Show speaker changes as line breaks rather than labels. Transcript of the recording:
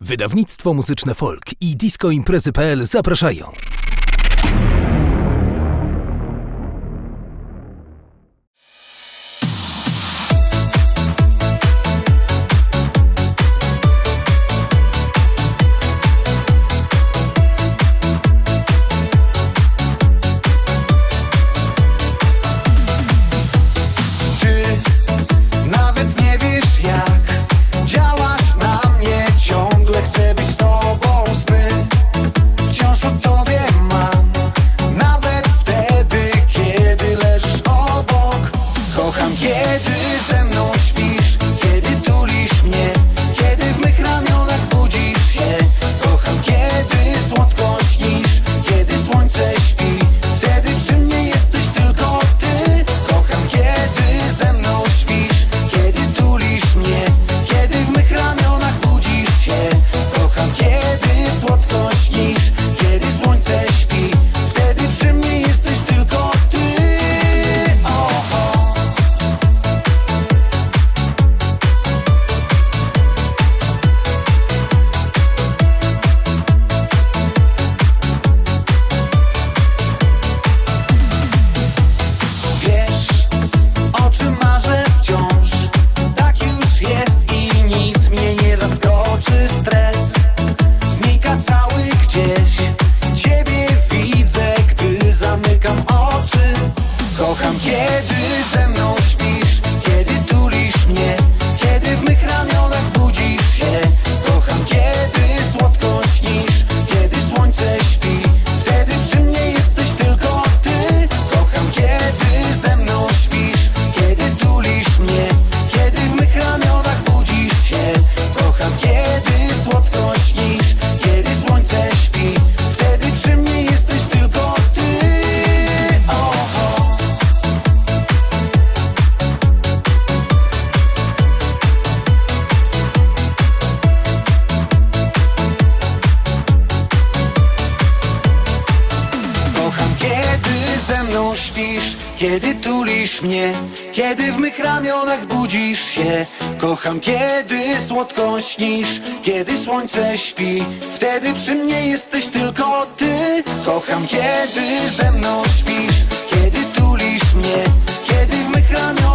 Wydawnictwo muzyczne Folk i discoimprezy.pl zapraszają.
come get you. śpisz, kiedy tulisz mnie Kiedy w mych ramionach budzisz się. Kocham, kiedy słodko śnisz Kiedy słońce śpi. Wtedy przy mnie jesteś tylko ty. Kocham, kiedy ze mną śpisz Kiedy tulisz mnie Kiedy w mych ramionach